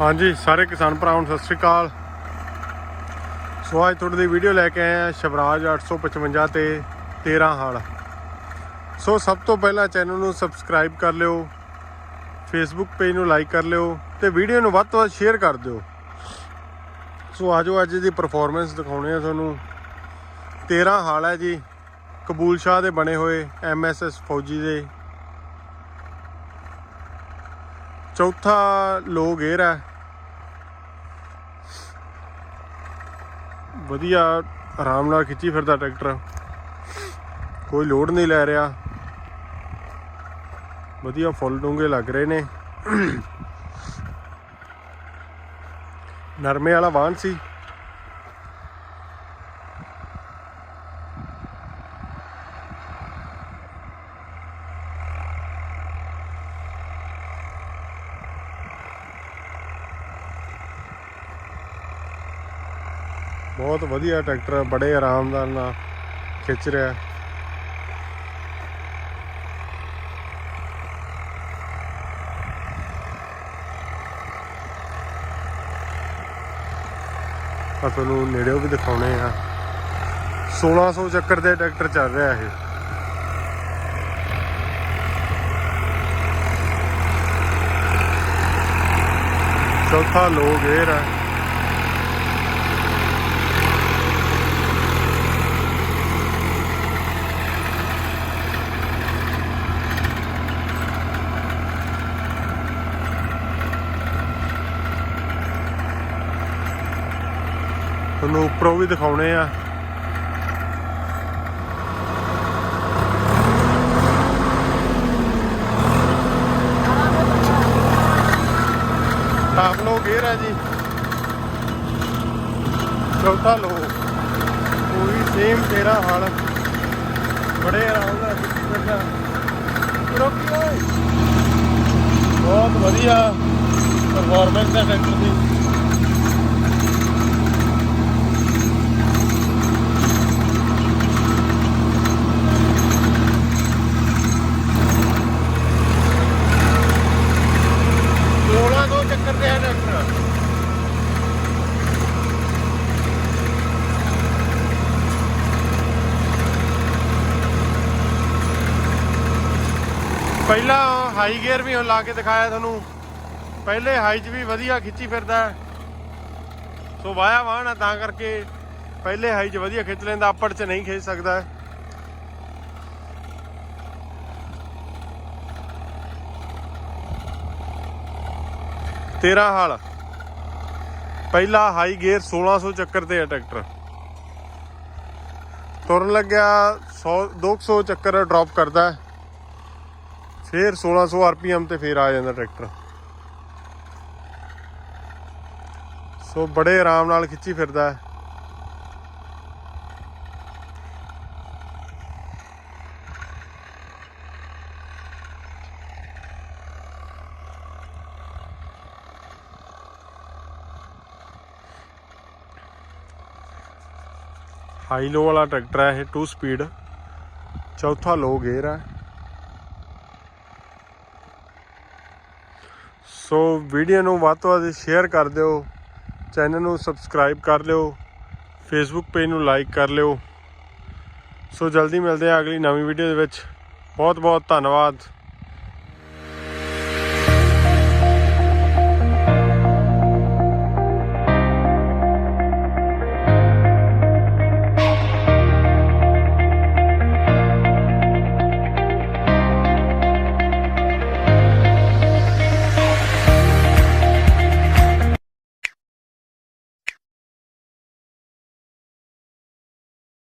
ਹਾਂਜੀ, ਸਾਰੇ ਕਿਸਾਨ ਭਰਾਵਾਂ ਨੂੰ ਸਤਿ ਸ੍ਰੀ ਅਕਾਲ। ਸੋ ਅੱਜ ਤੁਹਾਡੇ ਲਈ ਵੀਡੀਓ ਲੈ ਕੇ ਆਏ ਆ ਸ਼ਿਵਰਾਜ 855 ਤੇ 13 ਹਾਲ। ਸੋ ਸਭ ਤੋਂ ਪਹਿਲਾਂ ਚੈਨਲ ਨੂੰ ਸਬਸਕ੍ਰਾਈਬ ਕਰ ਲਿਓ ਫੇਸਬੁੱਕ ਪੇਜ ਨੂੰ ਲਾਈਕ ਕਰ ਲਿਓ ਤੇ ਵੀਡੀਓ ਨੂੰ ਵੱਧ ਤੋਂ ਵੱਧ ਸ਼ੇਅਰ ਕਰ ਦਿਓ। ਸੋ ਆਜੋ, ਅੱਜ ਦੀ ਪਰਫਾਰਮੈਂਸ ਦਿਖਾਉਣੇ ਆ ਤੁਹਾਨੂੰ। 13 ਹਾਲ ਹੈ ਜੀ, ਕਬੂਲ ਸ਼ਾਹ ਦੇ ਬਣੇ ਹੋਏ ਐਮਐਸਐਸ ਫੌਜੀ ਦੇ। ਚੌਥਾ ਲੋ ਗੇਅਰ ਹੈ ਵਧੀਆ, ਆਰਾਮ ਨਾਲ ਖਿੱਚੀ ਫਿਰਦਾ ਟਰੈਕਟਰ। ਕੋਈ ਲੋਡ ਨਹੀਂ ਲੈ ਰਿਹਾ। ਵਧੀਆ ਫੁੱਲ ਡੂੰਗੇ ਲੱਗ ਰਹੇ ਨੇ। ਨਰਮੇ ਵਾਲਾ ਵਾਹਨ ਸੀ। ਬਹੁਤ ਵਧੀਆ ਟਰੈਕਟਰ ਹੈ, ਬੜੇ ਆਰਾਮਦਾਰ ਨਾਲ ਖਿੱਚ ਰਿਹਾ। ਆ ਤੁਹਾਨੂੰ ਨੇੜਿਓਂ ਵੀ ਦਿਖਾਉਣੇ ਆ। 1600 ਚੱਕਰ ਦੇ ਟਰੈਕਟਰ ਚੱਲ ਰਿਹਾ ਇਹ। ਚੌਥਾ ਲੋ ਗੇਅਰ ਹੈ ਤੁਹਾਨੂੰ ਉੱਪਰੋਂ ਵੀ ਦਿਖਾਉਣੇ ਆ। ਟਾਪ ਲੋ ਗੇਅਰ ਹੈ ਜੀ। ਚੌਥਾ ਲੋ ਉਹੀ ਸੇਮ ਤੇਰਾ ਹਾਲ। ਬੜੇ ਆਰਾਮ ਨਾਲ ਖਿੱਚੀ ਰੋਕੀ ਓਏ। ਬਹੁਤ ਵਧੀਆ ਪਰਫਾਰਮੈਂਸ ਹੈ ਟਰੈਕਟਰ ਦੀ ਸੋਲਾਂ ਸੌ ਚੱਕਰ ਤੇ ਹੈ ਟਰੈਕਟਰ ਪਹਿਲਾਂ ਹਾਈ ਗੇਅਰ ਵੀ ਹੁਣ ਲਾ ਕੇ ਦਿਖਾਇਆ ਤੁਹਾਨੂੰ। ਪਹਿਲੇ ਹਾਈ 'ਚ ਵੀ ਵਧੀਆ ਖਿੱਚੀ ਫਿਰਦਾ ਸੋ ਵਾਇਆ ਵਾਹਣ ਆ, ਤਾਂ ਕਰਕੇ ਪਹਿਲੇ ਹਾਈ 'ਚ ਵਧੀਆ ਖਿੱਚ ਲੈਂਦਾ ਅੱਪੜ 'ਚ ਨਹੀਂ ਖਿੱਚ ਸਕਦਾ ਤੇਰਾ ਹਾਲ। ਪਹਿਲਾ ਹਾਈ ਗੇਅਰ 1600 ਚੱਕਰ ਤੇ ਹੈ ਟਰੈਕਟਰ। ਤੁਰਨ ਲੱਗਿਆ 100 200 ਚੱਕਰ ਡ੍ਰੌਪ ਕਰਦਾ ਹੈ। ਫਿਰ 1600 ਆਰਪੀਐਮ ਤੇ ਫੇਰ ਆ ਜਾਂਦਾ ਟਰੈਕਟਰ। ਸੋ ਬੜੇ ਆਰਾਮ ਨਾਲ ਖਿੱਚੀ ਫਿਰਦਾ ਹੈ। ਹਾਈ ਲੋ ਵਾਲਾ ਟਰੈਕਟਰ ਹੈ ਇਹ 2 ਸਪੀਡ ਚੌਥਾ ਲੋ ਗੇਅਰ ਹੈ। ਸੋ ਵੀਡੀਓ ਨੂੰ ਵੱਧ ਤੋਂ ਵੱਧ ਸ਼ੇਅਰ ਕਰ ਦਿਓ ਚੈਨਲ ਨੂੰ ਸਬਸਕ੍ਰਾਈਬ ਕਰ ਲਿਓ ਫੇਸਬੁੱਕ ਪੇਜ ਨੂੰ ਲਾਈਕ ਕਰ ਲਿਓ। ਸੋ ਜਲਦੀ ਮਿਲਦੇ ਆ ਅਗਲੀ ਨਵੀਂ ਵੀਡੀਓ ਦੇ ਵਿੱਚ। ਬਹੁਤ ਬਹੁਤ ਧੰਨਵਾਦ।